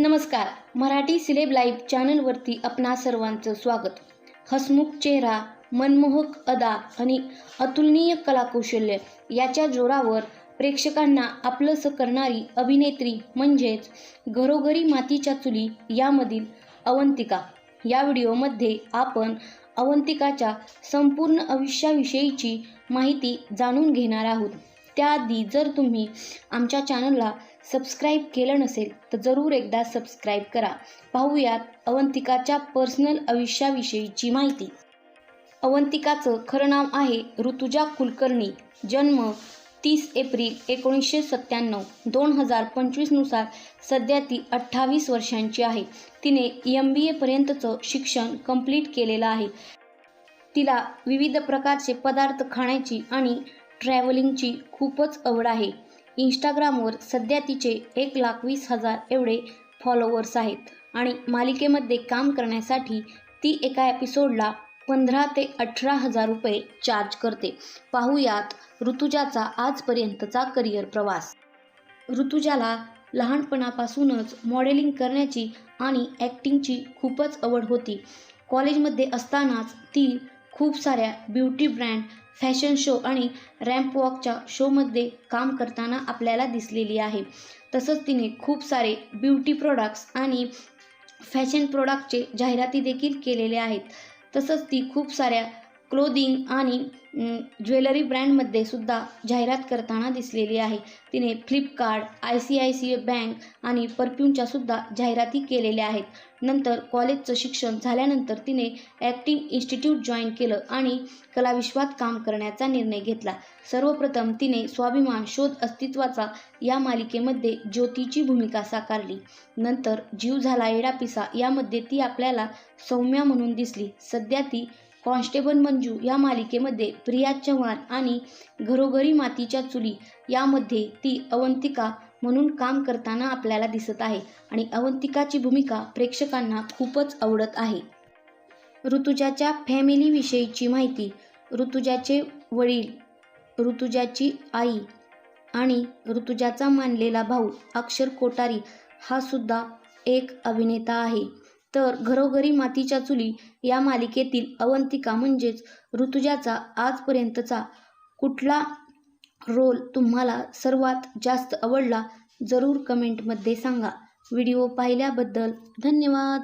नमस्कार. Marathi celeb live चॅनलवरती आपणा सर्वांचं स्वागत. हसमुख चेहरा मनमोहक अदा आणि अतुलनीय कलाकौशल्य याच्या जोरावर प्रेक्षकांना आपलंसं करणारी अभिनेत्री म्हणजेच घरोघरी मातीच्या चुली यामधील अवंतिका. या व्हिडिओमध्ये आपण अवंतिकाच्या संपूर्ण आयुष्याविषयीची माहिती जाणून घेणार आहोत. त्याआधी जर तुम्ही आमच्या चॅनलला सबस्क्राईब केलं नसेल तर जरूर एकदा सबस्क्राईब करा. पाहूयात अवंतिकाच्या पर्सनल आयुष्याविषयीची माहिती. अवंतिकाचं खरं नाव आहे ऋतुजा कुलकर्णी. जन्म तीस एप्रिल एकोणीसशे सत्त्याण्णव. दोन हजार पंचवीसनुसार सध्या ती अठ्ठावीस वर्षांची आहे. तिने एम बी एपर्यंतचं शिक्षण कंप्लीट केलेलं आहे. तिला विविध प्रकारचे पदार्थ खाण्याची आणि ट्रॅव्हलिंगची खूपच आवड आहे. इंस्टाग्रामवर सध्या तिचे एक लाख वीस हजार एवढे फॉलोवर्स आहेत आणि मालिकेमध्ये काम करण्यासाठी ती एका एपिसोडला पंधरा ते अठरा हजार रुपये चार्ज करते. पाहूयात ऋतुजाचा आजपर्यंतचा करिअर प्रवास. ऋतुजाला लहानपणापासूनच मॉडेलिंग करण्याची आणि ॲक्टिंगची खूपच आवड होती. कॉलेजमध्ये असतानाच ती खूप साऱ्या ब्युटी ब्रँड फॅशन शो आणि रॅम्प वॉकच्या शोमध्ये काम करताना आपल्याला दिसलेली आहे. तसंच तिने खूप सारे ब्युटी प्रोडक्ट्स आणि फॅशन प्रोडक्टचे जाहिराती देखील केलेले आहेत. तसंच ती खूप साऱ्या क्लोदिंग आणि ज्वेलरी ब्रँडमध्ये सुद्धा जाहिरात करताना दिसलेली आहे. तिने Flipkart I C I C I bank आणि परफ्यूमच्या सुद्धा जाहिराती केलेल्या आहेत. नंतर कॉलेजचं शिक्षण झाल्यानंतर तिने ॲक्टिंग इन्स्टिट्यूट जॉईन केलं आणि कलाविश्वात काम करण्याचा निर्णय घेतला. सर्वप्रथम तिने स्वाभिमान शोध अस्तित्वाचा या मालिकेमध्ये ज्योतीची भूमिका साकारली. नंतर जीव झाला एडापिसा यामध्ये ती आपल्याला सौम्या म्हणून दिसली. सध्या ती कॉन्स्टेबल मंजू या मालिकेमध्ये प्रिया चव्हाण आणि घरोघरी मातीच्या चुली यामध्ये ती अवंतिका म्हणून काम करताना आपल्याला दिसत आहे आणि अवंतिकाची भूमिका प्रेक्षकांना खूपच आवडत आहे. ऋतुजाच्या फॅमिलीविषयीची माहिती ऋतुजाचे वडील ऋतुजाची आई आणि ऋतुजाचा मानलेला भाऊ अक्षर कोटारी हा सुद्धा एक अभिनेता आहे. तर घरोघरी मातीच्या चुली या मालिकेतील अवंतिका म्हणजेच ऋतुजाचा आजपर्यंतचा कुठला रोल तुम्हाला सर्वात जास्त आवडला जरूर कमेंटमध्ये सांगा. व्हिडिओ पाहिल्याबद्दल धन्यवाद.